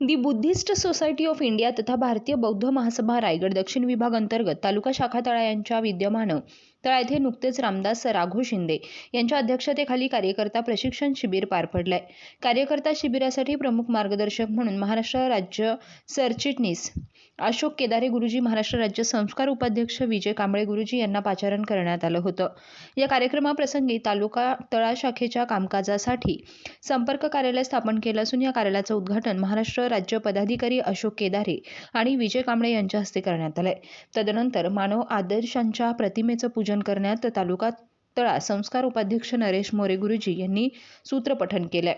The Buddhist society of India तथा भारतीय बौद्ध महासभा रायगड दक्षिण विभाग अंतर्गत तालुका शाखा तळा यांच्या विद्यमानं तळा येथे नुकतेच रामदास राघो शिंदे यांच्या अध्यक्षतेखाली कार्यकर्ता प्रशिक्षण शिबिर पार पडलंय. कार्यकर्ता शिबिरासाठी प्रमुख मार्गदर्शक म्हणून महाराष्ट्र राज्य सरचिटणीस अशोक केदारे गुरुजी महाराष्ट्र राज्य संस्कार उपाध्यक्ष विजय कांबळे गुरुजी यांना पाचारण करण्यात आलं होतं. या कार्यक्रमाप्रसंगी तालुका तळा शाखेच्या कामकाजासाठी संपर्क कार्यालय स्थापन केलं असून या कार्यालयाचं उद्घाटन महाराष्ट्र राज्य पदाधिकारी अशोक केदारे आणि विजय कांबळे यांच्या हस्ते करण्यात आलंय. तदनंतर मानव आदर्शांच्या प्रतिमेचं पूजन करण्यात तालुका तळा संस्कार उपाध्यक्ष नरेश मोरे गुरुजी यांनी सूत्रपठण केलंय.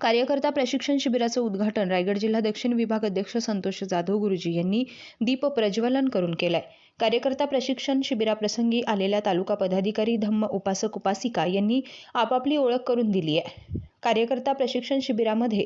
कार्यकर्ता प्रशिक्षण शिबिराचं उद्घाटन रायगड जिल्हा दक्षिण विभाग अध्यक्ष संतोष जाधव गुरुजी यांनी दीप प्रज्वलन करून केलंय. कार्यकर्ता प्रशिक्षण शिबिराप्रसंगी आलेल्या तालुका पदाधिकारी धम्म उपासक उपासिका यांनी आपापली ओळख करून दिली आहे कार्यकर्ता प्रशिक्षण शिबिरामध्ये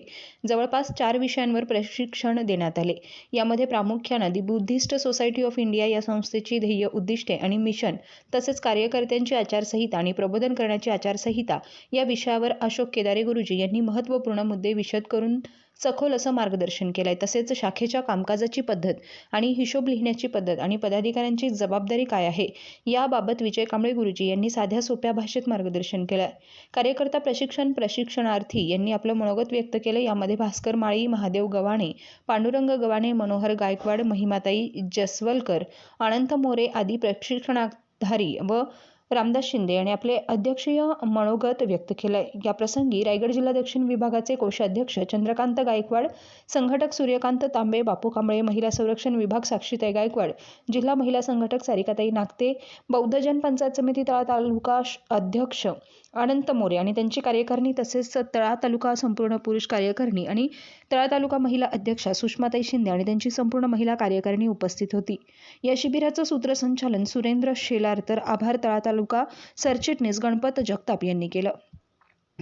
जवळपास चार विषयांवर प्रशिक्षण देण्यात आले. यामध्ये प्रामुख्यानं the Buddhist society of India या संस्थेची ध्येय उद्दिष्टे आणि मिशन तसेच कार्यकर्त्यांची आचारसंहिता आणि प्रबोधन करण्याची आचारसंहिता या विषयावर अशोक केदारे गुरुजी यांनी महत्त्वपूर्ण मुद्दे विशद करून सखोल असं मार्गदर्शन केलंय. तसेच शाखेच्या कामकाजाची पद्धत आणि हिशोब लिहिण्याची पद्धत आणि पदाधिकाऱ्यांची जबाबदारी काय आहे? याबाबत विजय कांबळे गुरुजी यांनी साध्या सोप्या भाषेत मार्गदर्शन केलंय. कार्यकर्ता प्रशिक्षण प्रशिक्षणार्थी यांनी आपलं मनोगत व्यक्त केलं यामध्ये भास्कर माळी महादेव गव्हाणे पांडुरंग गव्हाणे मनोहर गायकवाड महिमाताई जसवलकर अनंत मोरे आदी प्रशिक्षणाधारी व रामदास शिंदे यांनी आपले अध्यक्षीय मनोगत व्यक्त केलंय. या प्रसंगी रायगड जिल्हा दक्षिण विभागाचे कोषाध्यक्ष चंद्रकांत गायकवाड संघटक सूर्यकांत तांबे बापू कांबळे महिला संरक्षण विभाग साक्षीताई गायकवाड जिल्हा महिला संघटक सारिकाताई नागते बौद्धजन पंचायत समिती तळा तालुका अध्यक्ष अनंत मोरे आणि त्यांची कार्यकारिणी तसेच तळा तालुका संपूर्ण पुरुष कार्यकारिणी आणि तळा तालुका महिला अध्यक्षा सुषमाताई शिंदे आणि त्यांची संपूर्ण महिला कार्यकारिणी उपस्थित होती. या शिबिराचं सूत्रसंचालन सुरेंद्र शेलार तर आभार तळा तालुका सरचिटणीस गणपत जगताप यांनी केलं.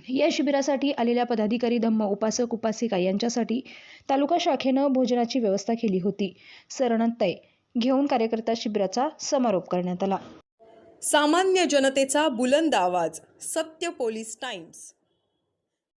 या शिबिरासाठी आलेल्या पदाधिकारी धम्म उपासक उपासिका यांच्यासाठी तालुका शाखेनं भोजनाची व्यवस्था केली होती. सरणतय घेऊन कार्यकर्ता शिबिराचा समारोप करण्यात आला. सामान्य जनतेचा बुलंद आवाज सत्य पोलीस टाइम्स.